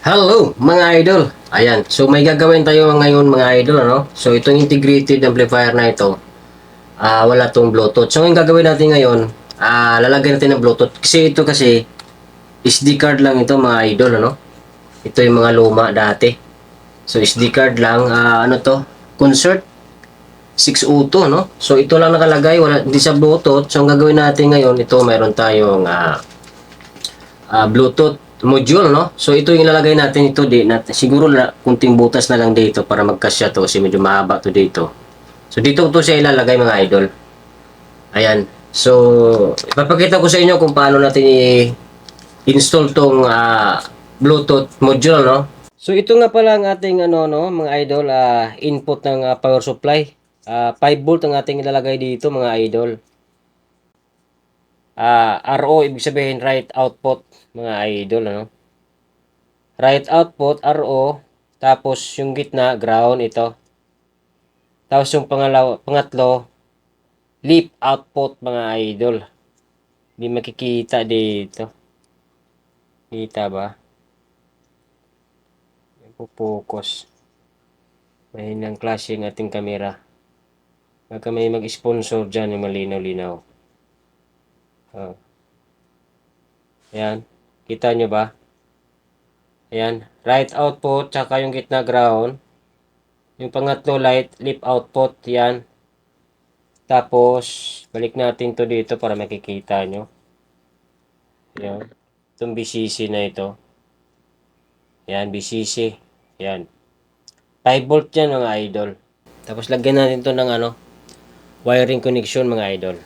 Hello mga idol! Ayan, so may gagawin tayo ngayon mga idol, ano? So itong integrated amplifier na ito, ah wala tong Bluetooth. So ang gagawin natin ngayon, ah lalagyan natin ng Bluetooth. Kasi ito kasi, SD card lang ito mga idol, ano? Ito yung mga luma dati. So SD card lang, ah ano to? Concert 602, no? So ito lang nakalagay, wala, hindi sa Bluetooth. So ang gagawin natin ngayon, ito mayroon tayong ah ah, Bluetooth module, no? So, ito yung ilalagay natin ito di natin. Siguro na, kunting butas na lang dito para magkasya to kasi medyo mahaba to dito. So, dito to siya ilalagay mga idol. Ayan. So, ipapakita ko sa inyo kung paano natin i-install tong ah, Bluetooth module, no? So, ito nga pala ang ating ano, no, mga idol, ah, input ng ah, power supply. Ah, 5 volt ang ating ilalagay dito, mga idol. Ah, RO ibig sabihin right output mga idol ano. Right output RO tapos yung gitna ground ito. Tapos yung pangalawa, pangatlo leaf output mga idol. Hindi makikita dito. Kita ba? Ipo-focus. Mahinang klase ang ating kamera. Baka may mag-sponsor dyan yung malinaw-linaw. Oh. Ayan. Kita nyo ba? Ayan. Right output, tsaka yung gitna ground. Yung pangatlo light, lip output. Yan. Tapos, balik natin to dito para makikita nyo. Ayan. Itong BCC na ito. Ayan, BCC. Ayan. 5 volt yan mga idol. Tapos lagyan natin to ng ano, wiring connection mga idol.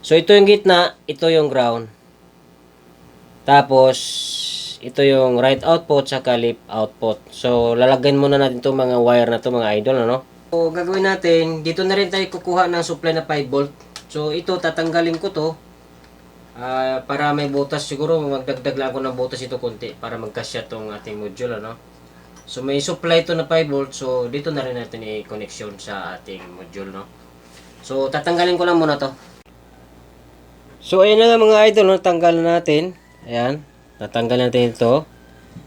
So, ito yung gitna, ito yung ground. Tapos, ito yung right output saka left output. So, lalagyan muna natin itong mga wire na to mga idol, ano? So, gagawin natin, dito na rin tayo kukuha ng supply na 5 volt. So, ito, tatanggalin ko to. Ah, para may butas, siguro magdagdag lang ako ng butas ito konti para magkasya tong ating module, ano? So, may supply to na 5 volt. So, dito na rin natin i-connection sa ating module, no? So, tatanggalin ko lang muna to. So, ayun na nga mga idol, no? tanggal na natin. Ayan, natanggal natin ito.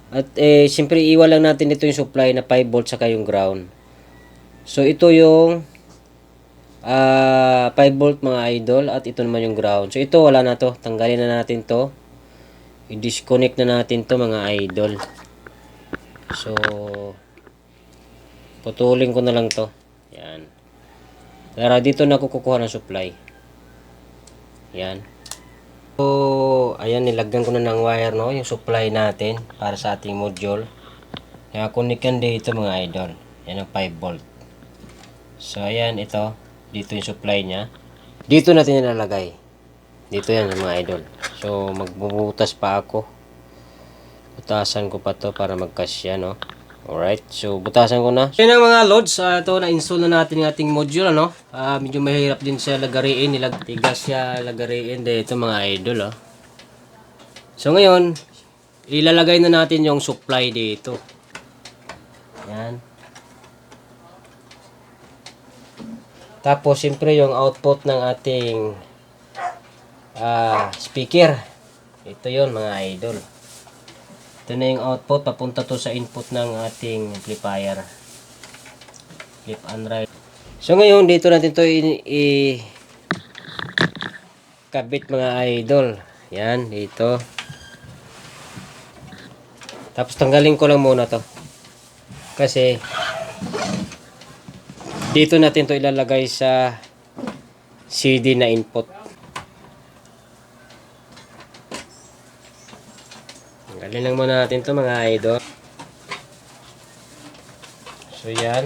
At eh, siyempre iwan lang natin ito yung supply na 5 volt saka yung ground. So, ito yung ah 5 volt mga idol at ito naman yung ground. So, ito wala na to. Tanggalin na natin to. I-disconnect na natin to mga idol. So, putulin ko na lang to. Yan. Para dito na kukuha ng supply. Yan. So, ayan, nilagyan ko na ng wire, no? Yung supply natin para sa ating module. Kaya kunikan dito mga idol. Yan ang 5 volt. So, ayan, ito. Dito yung supply niya. Dito natin nilalagay. Dito yan mga idol. So, magbubutas pa ako. Butasan ko pa to para magkasya, no? Alright, so butasan ko na. So, yun mga loads. Uh, ito, na-install na natin yung ating module, ano? Ah, medyo mahirap din siya lagariin. Nilag tigas siya lagariin. De, ito mga idol, oh. So, ngayon, ilalagay na natin yung supply dito. Yan. Tapos, siyempre, yung output ng ating ah speaker. Ito yon mga idol. Ito na yung output, papunta to sa input ng ating amplifier. Left and right. So ngayon, dito natin to i- kabit mga idol. Yan, dito. Tapos tanggalin ko lang muna to. Kasi, dito natin to ilalagay sa CD na input. Tanggalin lang muna natin to mga idol. So yan.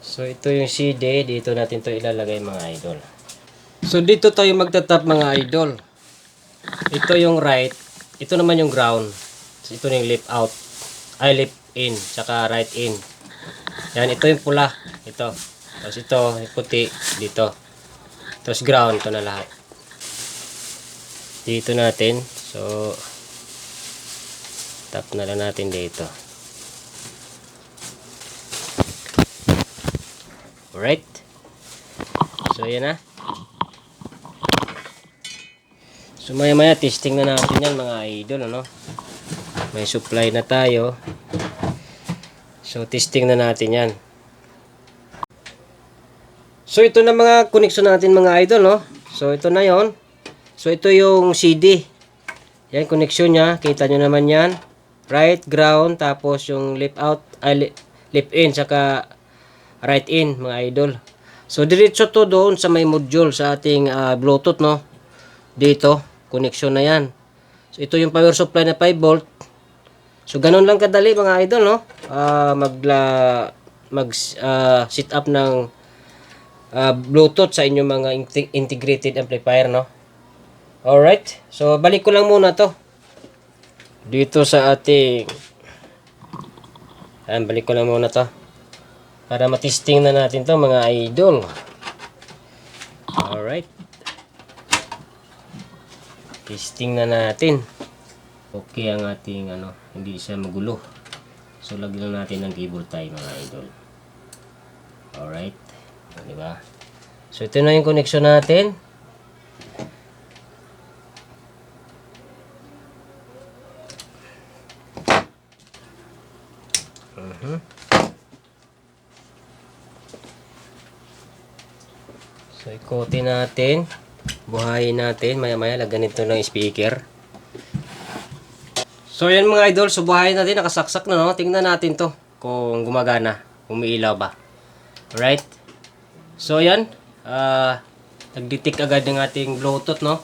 So ito yung CD, dito natin to ilalagay mga idol. So dito tayo magtatap mga idol. Ito yung right, ito naman yung ground. So, ito yung left out. Ay left in, saka right in. Yan, ito yung pula. Ito. Tapos ito, yung puti dito. Tapos ground, ito na lahat. Dito natin. So, tap na lang natin dito. Alright. So, yan na. So, maya maya testing na natin yan mga idol, ano? May supply na tayo. So, testing na natin yan. So, ito na mga connection natin mga idol, no? So, ito na yon. So, ito yung CD. Yan, connection niya. Kita nyo naman yan. Right, ground, tapos yung left out, ay, left in, saka right in, mga idol. So, diretso to doon sa may module sa ating ah, Bluetooth, no? Dito, connection na yan. So, ito yung power supply na 5 volt. So, ganun lang kadali, mga idol, no? Ah, magla, mag ah, set up ng ah, Bluetooth sa inyong mga inte- integrated amplifier, no? Alright. So, balik ko lang muna to. Dito sa ating... Ayan, balik ko lang muna to. Para matesting na natin to mga idol. Alright. Testing na natin. Okay ang ating ano, hindi siya magulo. So, lagyan natin ng cable tie mga idol. Alright. Di ba? So, ito na yung connection natin. So, ikotin natin. Buhayin natin. Maya-maya, lagyan ito ng speaker. So, yan mga idol. So, buhayin natin. Nakasaksak na, no? Tingnan natin to. Kung gumagana. Umiilaw ba. Alright? So, yan. Ah... nag-detect agad ng ating Bluetooth, no?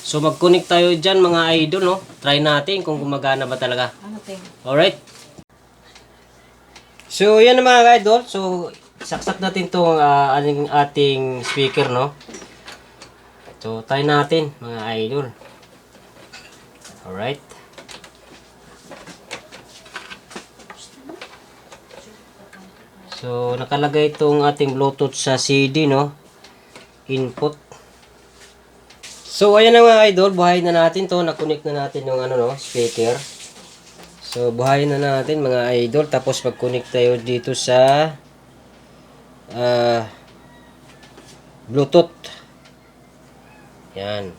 So, mag-connect tayo dyan, mga idol, no? Try natin kung gumagana ba talaga. Ano? Alright. So, yan mga idol. So, saksak natin itong ah, ating, ating speaker, no? So, try natin, mga idol. Alright. So, nakalagay itong ating Bluetooth sa CD, no? Input. So, ayan na mga idol. Buhayin na natin to. Nakonect na natin yung ano, no? Speaker. So, buhayin na natin mga idol. Tapos, mag-connect tayo dito sa ah, Bluetooth. Yan.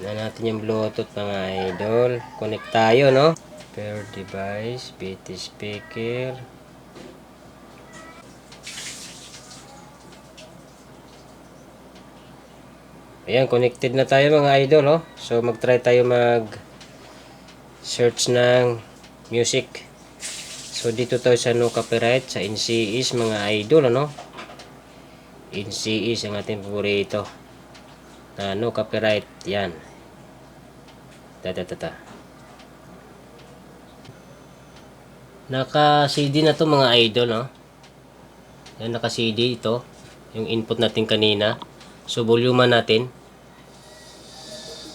Na natin yung Bluetooth mga idol. Connect tayo, no? Pair device, BT speaker. Ayan, connected na tayo mga idol, oh. So, mag-try tayo mag search ng music. So, dito tayo sa no copyright, sa NCIS mga idol, ano? NCIS ang ating paborito. Na no copyright, yan. Tatatata. Naka-CD na to mga idol, no? Yan, naka-CD ito. Yung input natin kanina. So, volume natin.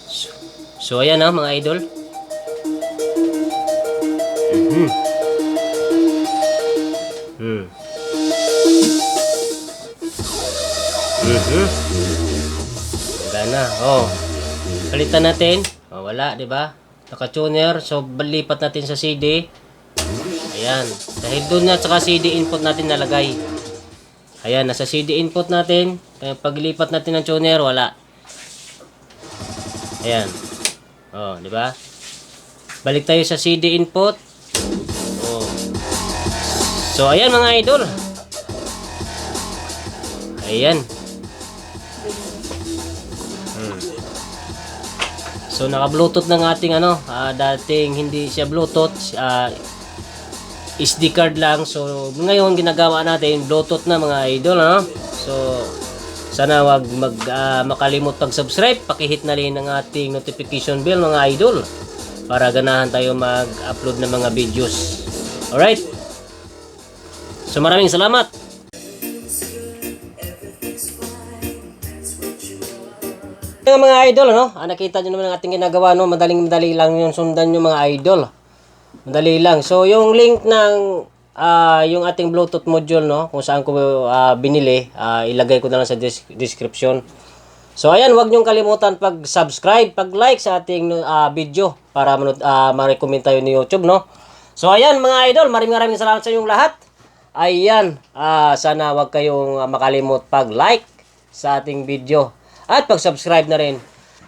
So, so ayan na mga idol. Mhm. Hmm. Mhm. Wala na. Oh. Palitan natin. Oh, wala, 'di ba? Naka-tuner. So, balipat natin sa CD. Ayan. Dahil doon na sa CD input natin nalagay. Ayan, nasa CD input natin. Paglipat natin ng tuner, wala. Ayan. Oh, di ba? Balik tayo sa CD input. So, ayan mga idol. Ayan. Hmm. So, naka-bluetooth ng ating ano, ah, dating hindi siya bluetooth, ah, SD card lang. So, ngayon ginagawa natin Bluetooth na mga idol, ano? So, sana wag mag ah, makalimot pag-subscribe, paki-hit na rin ang ating notification bell mga idol para ganahan tayo mag-upload ng mga videos. Alright? So, maraming salamat. Yung mga idol, ano? Ah, nakita nyo naman ang ating ginagawa, no? Madaling-madali lang yung sundan yung mga idol. Madali lang. So, yung link ng ah, yung ating Bluetooth module, no? Kung saan ko ah, binili, ah, ilagay ko na lang sa des- description. So, ayan, huwag niyong kalimutan pag-subscribe, pag-like sa ating ah, video para manood, ah, ma-recommend tayo ni YouTube, no? So, ayan, mga idol, maraming maraming salamat sa inyong lahat. Ayan, ah, sana huwag kayong ah, makalimot pag-like sa ating video at pag-subscribe na rin.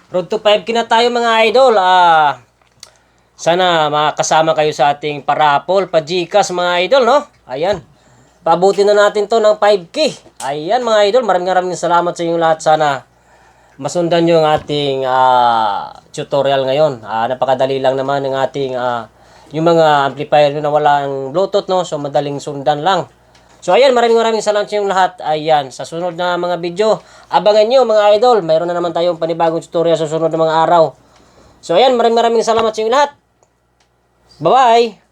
Road to 5 na tayo mga idol. Ah, Sana makasama kayo sa ating parapol, pajikas mga idol, no? Ayan. Pabuti na natin to ng 5K. Ayan mga idol, maraming maraming salamat sa inyong lahat. Sana masundan nyo ang ating ah, tutorial ngayon. Ah, napakadali lang naman ng ating ah, yung mga amplifier na walang Bluetooth, no? So, madaling sundan lang. So, ayan, maraming maraming salamat sa inyong lahat. Ayan, sa sunod na mga video, abangan nyo mga idol. Mayroon na naman tayong panibagong tutorial sa sunod na mga araw. So, ayan, maraming maraming salamat sa inyong lahat. Bye-bye!